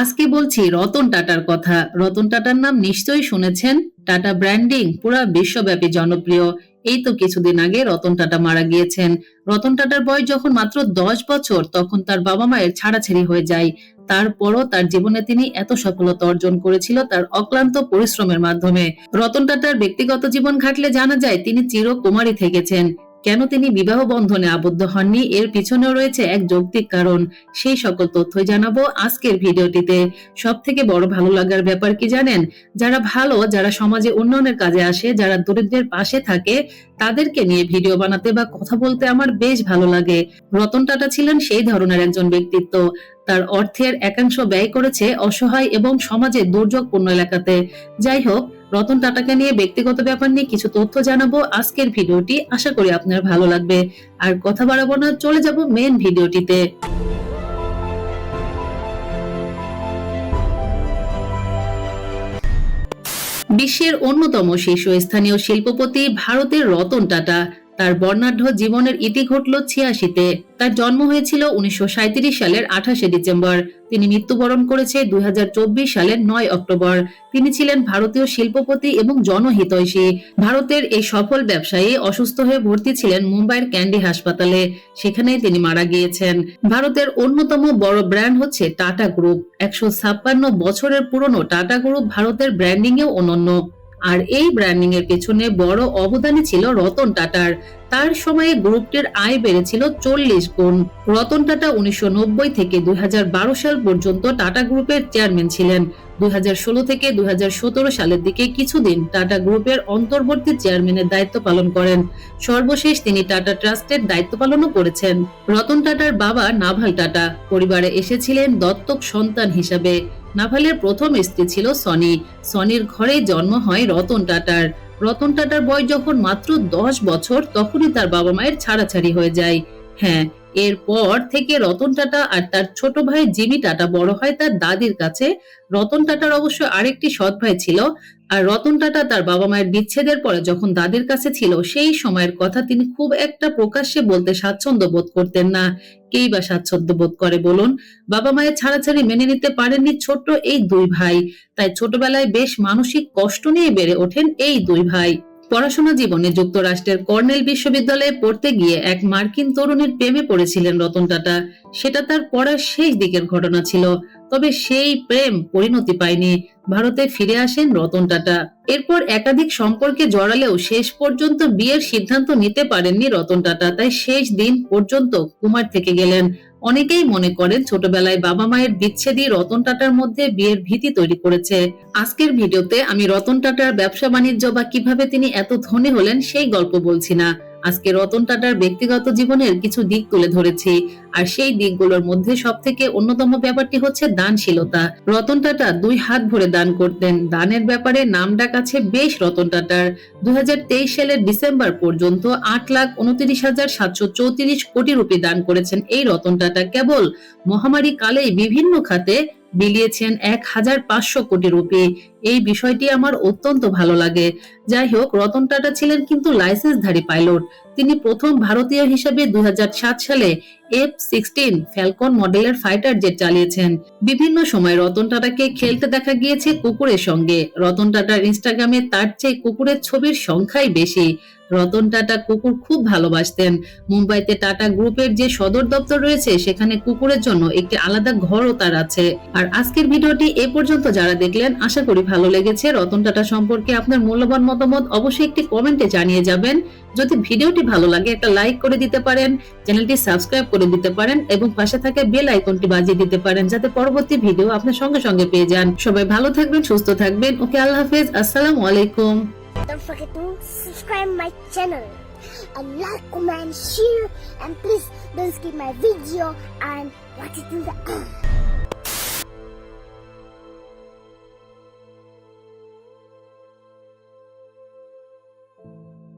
আজকে বলছি রতন টাটার কথা। রতন টাটার নাম নিশ্চয়ই শুনেছেন? টাটা ব্র্যান্ডিং পুরা বিশ্বব্যাপী জনপ্রিয়। এই তো কিছুদিন আগে রতন টাটা মারা গিয়েছেন। রতন টাটার বয়স যখন মাত্র দশ বছর, তখন তার বাবা মায়ের ছাড়াছাড়ি হয়ে যায়। তারপরও তার জীবনে তিনি এত সফলতা অর্জন করেছিল তার অক্লান্ত পরিশ্রমের মাধ্যমে। রতন টাটার ব্যক্তিগত জীবন ঘাটলে জানা যায় তিনি চিরকুমারী থেকেছেন। কেন তিনি বিবাহ বন্ধনে আবদ্ধ হননি? এর পিছনেও রয়েছে এক যৌক্তিক কারণ। সেই সকল তথ্যই জানাব আজকের ভিডিওটিতে। সব থেকে বড় ভালো লাগার ব্যাপার কি জানেন? যারা ভালো, যারা সমাজে উন্নয়নের কাজে আসে, যারা দরিদ্রের পাশে থাকে, তাদেরকে নিয়ে ভিডিও বানাতে বা কথা বলতে আমার বেশ ভালো লাগে। রতন টাটা ছিলেন সেই ধরনের একজন ব্যক্তিত্ব। তার অর্থের একাংশ ব্যয় করেছে অসহায় এবং সমাজে দুর্যোগপূর্ণ এলাকাতে। যাই হোক রতন টাটাকে নিয়ে ব্যক্তিগত ব্যাপার নিয়ে কিছু তথ্য জানাব আজকের ভিডিওটি। আশা করি আপনার ভালো লাগবে। আর কথা বাড়াবো না, চলে যাব মেন ভিডিওটিতে। বিশ্বের অন্যতম শীর্ষস্থানীয় শিল্পপতি ভারতের রতন টাটা। তার বর্ণাঢ্য জীবনের ইতি ঘটল ছিয়াশিতে। তার জন্ম হয়েছিল উনিশশো সালের আঠাশে ডিসেম্বর। তিনি মৃত্যুবরণ করেছে দুই সালের নয় অক্টোবর। তিনি ছিলেন ভারতীয় শিল্পপতি এবং জনহিতৈষী। ভারতের এই সফল ব্যবসায়ী অসুস্থ হয়ে ভর্তি ছিলেন মুম্বাইয়ের ক্যান্ডি হাসপাতালে। সেখানেই তিনি মারা গিয়েছেন। ভারতের অন্যতম বড় ব্র্যান্ড হচ্ছে টাটা গ্রুপ। একশো ছাপ্পান্ন বছরের পুরনো টাটা গ্রুপ ভারতের ব্র্যান্ডিংয়েও অনন্য। আর এই ব্র্যান্ডিং এর পেছনে বড় অবদানই ছিল রতন টাটার। তার সময়ে গ্রুপটির আয় বেড়েছিল চল্লিশ গুণ। রতন টাটা উনিশশো থেকে দুই সাল পর্যন্ত টাটা গ্রুপের চেয়ারম্যান ছিলেন। দুই থেকে দুই হাজার সতেরো সালের দিকে কিছুদিন টাটা গ্রুপের অন্তর্বর্তী চেয়ারম্যানের দায়িত্ব পালন করেন। সর্বশেষ তিনি টাটা ট্রাস্টের দায়িত্ব পালনও করেছেন। রতন টাটার বাবা নাভাল টাটা। পরিবারে এসেছিলেন দত্তক সন্তান হিসাবে। নাভালের প্রথম স্ত্রী ছিল সনি। সনির ঘরে জন্ম হয় রতন টাটার। রতন টাটার বয়স যখন মাত্র দশ বছর, তখনই তার বাবা মায়ের ছাড়াছাড়ি হয়ে যায়। হ্যাঁ এরপর থেকে রতন টাটা আর তার ছোট ভাই জিমি টাটা বড় হয়, তার দাদির কাছে রতন টাটার অবশ্য আরেকটি সৎ ভাই ছিল। আর রতন টাটা তার বাবা মায়ের বিচ্ছেদের পরে যখন দাদির কাছে ছিল, সেই সময়ের কথা তিনি খুব একটা প্রকাশ্যে বলতে স্বাচ্ছন্দ্য বোধ করতেন না। কেই বা স্বাচ্ছন্দ্য বোধ করে বলুন? বাবা মায়ের ছাড়াছাড়ি মেনে নিতে পারেননি ছোট্ট এই দুই ভাই। তাই ছোটবেলায় বেশ মানসিক কষ্ট নিয়ে বেড়ে ওঠেন এই দুই ভাই। পড়াশোনা জীবনে যুক্তরাষ্ট্রের কর্নেল বিশ্ববিদ্যালয়ে পড়তে গিয়ে এক মার্কিন তরুণীর প্রেমে পড়েছিলেন রতন টাটা। সেটা তার পড়ার শেষ দিকের ঘটনা ছিল, তবে সেই প্রেম পরিণতি পায়নি। ভারতে ফিরে আসেন রতন টাটা। এরপর একাধিক সম্পর্কে জড়ালেও শেষ পর্যন্ত বিয়ের সিদ্ধান্ত নিতে পারেননি রতন টাটা, তাই শেষ দিন পর্যন্ত কুমার থেকে গেলেন। অনেকেই মনে করেন ছোটবেলায় বাবা মায়ের বিচ্ছেদই রতন টাটার মধ্যে বিয়ের ভীতি তৈরি করেছে। আজকের ভিডিওতে আমি রতন টাটার ব্যবসা বাণিজ্য বা কীভাবে তিনি এত ধনী হলেন সেই গল্প বলছি না। আজকে রতন টাটার ব্যক্তিগত জীবনের কিছু দিক তুলে ধরেছি। আর সেই দিকগুলোর মধ্যে সব থেকে অন্যতম ব্যাপারটি হচ্ছে দানশীলতা। রতন টাটা দুই হাত ভরে দান করতেন। দানের ব্যাপারে নাম ডাক আছে বেশ রতন টাটার। দুই হাজার তেইশ সালের ডিসেম্বর পর্যন্ত আট লাখ উনত্রিশ হাজার সাতশো চৌত্রিশ কোটি রুপি দান করেছেন এই রতন টাটা। কেবল মহামারী কালেই বিভিন্ন খাতে বিলিয়েছেন এক হাজার পাঁচশো কোটি রুপি। এই বিষয়টি আমার অত্যন্ত ভালো লাগে। যাই হোক, রতন টাটা ছিলেন কিন্তু লাইসেন্সধারী পাইলট। তিনি প্রথম ভারতীয় হিসাবে দুই হাজার সাত সালে এফ সিক্সটিন ফ্যালকন মডেলের ফাইটার জেট চালিয়েছেন। বিভিন্ন সময় রতন টাটাকে খেলতে দেখা গিয়েছে কুকুরের সঙ্গে। রতন টাটার ইনস্টাগ্রামে তার চেয়ে কুকুরের ছবির সংখ্যাই বেশি। রতন টাটা কুকুর খুব ভালোবাসতেন। মুম্বাইতে টাটা গ্রুপের যে সদর দপ্তর রয়েছে, সেখানে কুকুরের জন্য একটি আলাদা ঘরও তার আছে। আর আজকের ভিডিওটি এ পর্যন্ত যারা দেখলেন, আশা করি ভালো লেগেছে। রতন টাটা সম্পর্কে আপনার মূল্যবান মতামত অবশ্যই একটি কমেন্টে জানিয়ে যাবেন। যদি ভিডিওটি ভালো লাগে একটা লাইক করে দিতে পারেন চ্যানেলটি সাবস্ক্রাইব করে দিতে পারেন এবং পাশে থাকা বেল আইকনটি বাজিয়ে দিতে পারেন যাতে পরবর্তী ভিডিও আপনার সঙ্গে সঙ্গে পেয়ে যান। সবাই ভালো থাকবেন সুস্থ থাকবেন। ওকে আল্লাহ হাফেজ। আসসালামু আলাইকুম। Don't forget to subscribe my channel and like, comment, share and please don't skip my video and watch it till the end.